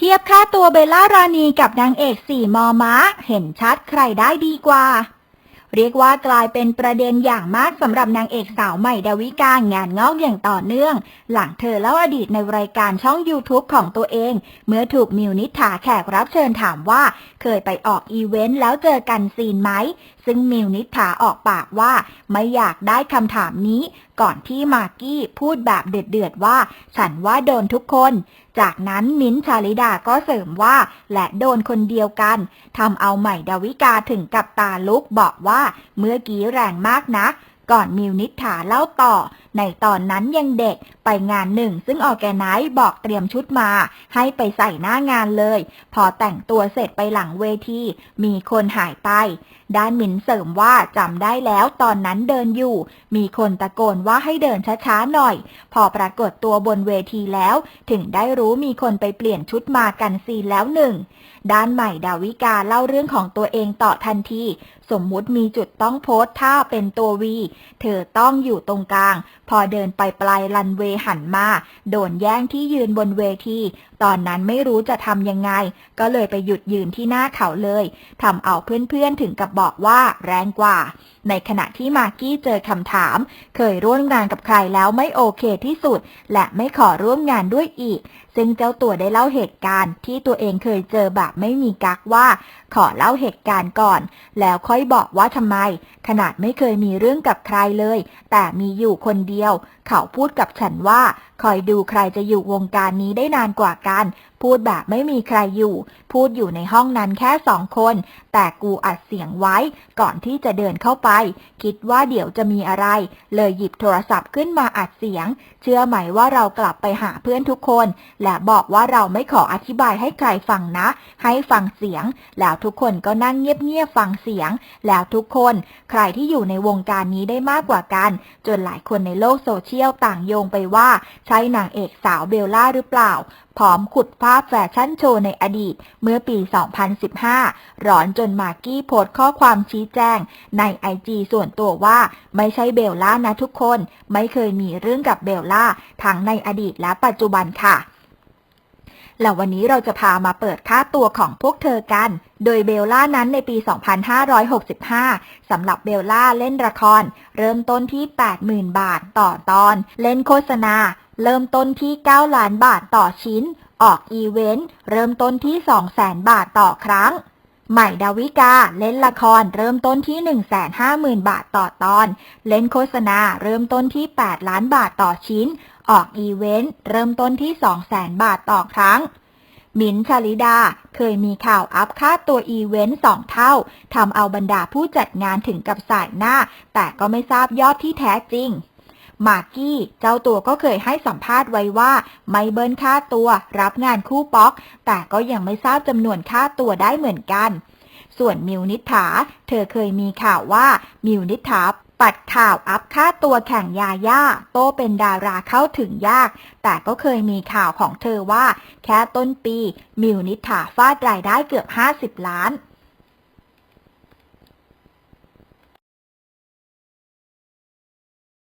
เทียบค่าตัวเบลล่ารานีกับนางเอกสี่มอม้า เห็นชัดใครได้ดีกว่า เรียกว่ากลายเป็นประเด็นอย่างมากสำหรับนางเอกสาวใหม่ดาวิกางานงอกอย่างต่อเนื่อง หลังเธอเล่าอดีตในรายการช่อง YouTube ของตัวเอง เมื่อถูกมิวนิษฐาแขกรับเชิญถามว่า เคยไปออกอีเวนต์แล้วเจอกันซีนไหม ซึ่งมิวนิษฐาออกปากว่า ไม่อยากได้คำถามนี้ ก่อนที่มากกี้พูดแบบเดือดๆว่า ฉันว่าโดนทุกคน จากนั้นมิ้นชาลิดาก็เสริมว่า และโดนคนเดียวกันทำเอาใหม่ดาวิกาถึงกับตาลุกบอกว่า เมื่อกี้แรงมากนะ ก่อนมิวนิษฐาเล่าต่อ ในตอนนั้นยังเด็กไปงานหนึ่ง ซึ่งออแกไนซ์บอกเตรียมชุดมา ให้ไปใส่หน้างานเลย พอแต่งตัวเสร็จไปหลังเวที มีคนหายไป ด้านหมินเสริมว่าจำได้แล้วตอนนั้นเดินอยู่ มีคนตะโกนว่าให้เดินช้าๆหน่อย พอปรากฏตัวบนเวทีแล้ว ถึงได้รู้มีคนไปเปลี่ยนชุดมากันซีแล้วหนึ่งด้านใหม่ดาวิกาเล่าเรื่องของตัวเองต่อทันที สมมุติมีจุดต้องโพสท่าเป็นตัววี เธอต้องอยู่ตรงกลางพอเดินไปปลายลันเวหันมา โดนแย่งที่ยืนบนเวที ตอนนั้นไม่รู้จะทำยังไง ก็เลยไปหยุดยืนที่หน้าเขาเลยทำเอาเพื่อนๆถึงกับบอกว่าแรงกว่า ในขณะที่มากกี้เจอคำถาม เคยร่วมงานกับใครแล้วไม่โอเคที่สุด และไม่ขอร่วมงานด้วยอีก ซึ่งเจ้าตัวได้เล่าเหตุการณ์ ที่ตัวเองเคยเจอแบบไม่มีกักว่า ขอเล่าเหตุการณ์ก่อน แล้วค่อยบอกว่าทำไม ขนาดไม่เคยมีเรื่องกับใครเลย แต่มีอยู่คนเดียว เขาพูดกับฉันว่า คอยดูใครจะอยู่วงการนี้ได้นานกว่ากัน พูดแบบไม่มีใครอยู่ พูดอยู่ในห้องนั้นแค่สองคน แต่กูอัดเสียงไว้ ก่อนที่จะเดินเข้าไป คิดว่าเดี๋ยวจะมีอะไร เลยหยิบโทรศัพท์ขึ้นมาอัดเสียง เชื่อไหมว่าเรากลับไปหาเพื่อนทุกคน และบอกว่าเราไม่ขออธิบายให้ใครฟังนะ ให้ฟังเสียง แล้วทุกคนก็นั่งเงียบๆฟังเสียง แล้วทุกคน ใครที่อยู่ในวงการนี้ได้มากกว่ากัน จนหลายคนในโลกโซเชียลต่างโยงไปว่าใช่นางเอกสาวเบลล่าหรือเปล่า พร้อมขุดภาพแฟชั่นโชว์ในอดีต เมื่อปี 2015 ร้อนจนมากกี้โพสต์ข้อความชี้แจง ในไอจีส่วนตัวว่า ไม่ใช่เบลล่านะทุกคน ไม่เคยมีเรื่องกับเบลล่าทั้งในอดีตและปัจจุบันค่ะแล้ววันนี้เราจะพามาเปิดค่าตัวของพวกเธอกัน โดยเบลล่านั้นในปี 2565 สำหรับเบลล่าเล่นละคร เริ่มต้นที่ 80,000 บาทต่อตอน เล่นโฆษณา เริ่มต้นที่ 9 ล้านบาทต่อชิ้น ออกอีเวนต์เริ่มต้นที่ 200,000 บาทต่อครั้ง ใหม่ดาวิกาเล่นละครเริ่มต้นที่ 150,000 บาทต่อตอน เล่นโฆษณาเริ่มต้นที่ 8 ล้านบาทต่อชิ้น ออกอีเวนต์เริ่มต้นที่ 200,000 บาทต่อครั้งมินชาลิดาเคยมีข่าวอัพค่าตัวอีเวนต์สองเท่าทำเอาบรรดาผู้จัดงานถึงกับสายหน้า แต่ก็ไม่ทราบยอดที่แท้จริง มากกี้เจ้าตัวก็เคยให้สัมภาษณ์ไว้ว่า ไม่เบิ้ลค่าตัวรับงานคู่ป๊อก แต่ก็ยังไม่ทราบจำนวนค่าตัวได้เหมือนกัน ส่วนมิวนิษฐา เธอเคยมีข่าวว่ามิวนิษฐาปัดข่าวอัพค่าตัวแข่งยาย่า โตเป็นดาราเข้าถึงยาก แต่ก็เคยมีข่าวของเธอว่า แค่ต้นปี มิวนิษฐาฟาดรายได้เกือบ 50 ล้าน